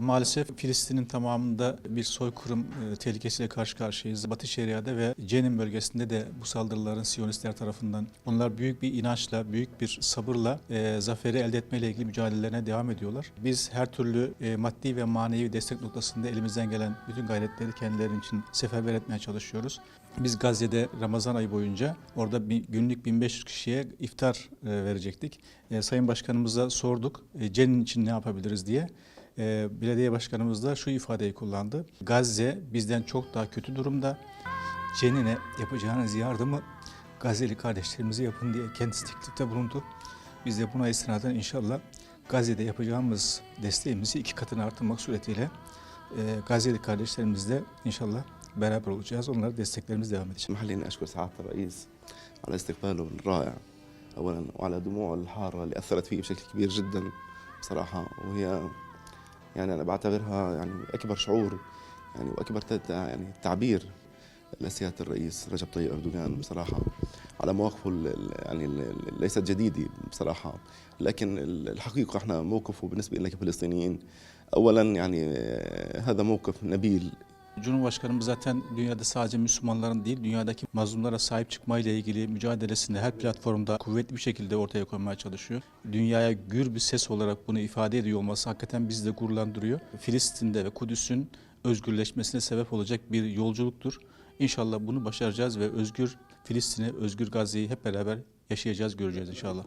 Maalesef Filistin'in tamamında bir soykırım e, tehlikesiyle karşı karşıyayız. Batı Şeria'da ve Cenin bölgesinde de bu saldırıların Siyonistler tarafından onlar büyük bir inançla, büyük bir sabırla e, zaferi elde etmeyle ilgili mücadelelerine devam ediyorlar. Biz her türlü e, maddi ve manevi destek noktasında elimizden gelen bütün gayretleri kendileri için seferber etmeye çalışıyoruz. Biz Gazze'de Ramazan ayı boyunca orada bir günlük 1500 kişiye iftar e, verecektik. E, Sayın Başkanımıza sorduk e, Cenin için ne yapabiliriz diye E, belediye başkanımız da şu ifadeyi kullandı. Gazze bizden çok daha kötü durumda. Cenin'e yapacağınız yardımı Gazze'li kardeşlerimize yapın diye kendisi teklifte bulundu. Biz de buna istinaden inşallah Gazze'de yapacağımız desteğimizi iki katını artırmak suretiyle e, Gazze'li kardeşlerimizle inşallah beraber olacağız. Onlara desteklerimiz devam edecek. اسمح لي اني اشكر سعاده الرئيس على استقباله الرائع اولا وعلى دموعه الحاره اللي اثرت فيه بشكل كبير جدا بصراحه وهي يعني أنا بعتبرها يعني أكبر شعور يعني وأكبر يعني تعبير لسيادة الرئيس رجب طيب أردوغان بصراحة على مواقفه يعني ليست جديدة بصراحة. لكن ال- الحقيقة إحنا موقفه بالنسبة لنا كفلسطينيين اولا يعني آه، هذا موقف نبيل Cumhurbaşkanımız zaten dünyada sadece Müslümanların değil, dünyadaki mazlumlara sahip çıkmayla ilgili mücadelesini her platformda kuvvetli bir şekilde ortaya koymaya çalışıyor. Dünyaya gür bir ses olarak bunu ifade ediyor olması hakikaten bizi de gururlandırıyor. Filistin'de ve Kudüs'ün özgürleşmesine sebep olacak bir yolculuktur. İnşallah bunu başaracağız ve özgür Filistin'i, özgür Gazze'yi hep beraber yaşayacağız, göreceğiz inşallah.